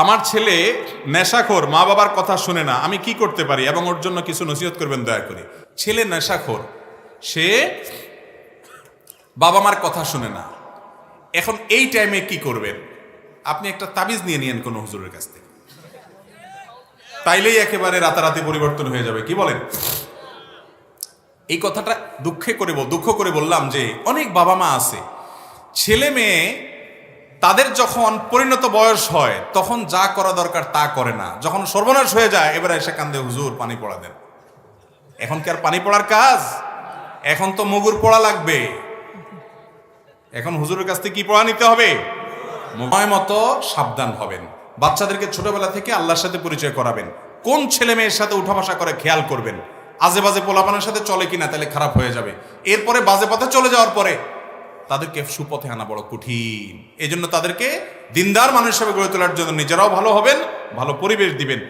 আমার ছেলে নেশাখোর, মা বাবার কথা শুনে না, আমি কি করতে পারি এবং ওর জন্য কিছু নসিহত করবেন দয়া করে। ছেলে নেশাখোর, সে বাবা মার কথা শুনে না। এখন এই টাইমে কি করবেন? আপনি একটা তাবিজ নিয়ে নিয়েন কোনো হুজুরের কাছ থেকে। তাইলেই একেবারে রাতারাতি পরিবর্তন হয়ে যাবে, কি বলেন? এই কথাটা দুঃখে করে দুঃখ করে বললাম যে অনেক বাবা মা আছে, ছেলে মেয়ে তাদের যখন পরিণত বয়স হয়, তখন যা করা দরকার তা করে না। যখন সর্বনাশ হয়ে যায়, এবারে এসে কান্দে, হুজুর, পানি পড়া দেন। এখন কি আর পানি পড়ার কাজ? এখন তো মগুর পড়া লাগবে। এখন হুজুরের কাছ থেকে কি পড়া নিতে হবে? সময় মতো সাবধান হবেন। বাচ্চাদেরকে ছোটবেলা থেকে আল্লাহর সাথে পরিচয় করাবেন। কোন ছেলে মেয়ের সাথে উঠা বসা করে খেয়াল করবেন? আজে বাজে পোলাপানের সাথে চলে কিনা তাহলে খারাপ হয়ে যাবে। এরপরে বাজে পথে চলে যাওয়ার পরে তাদেরকে সুপথে আনা বড় কঠিন। এজন্য তাদেরকে দিনদার মানুষ হিসেবে গড়ে তোলার জন্য নিজেরাও ভালো হবেন, ভালো পরিবেশ দিবেন।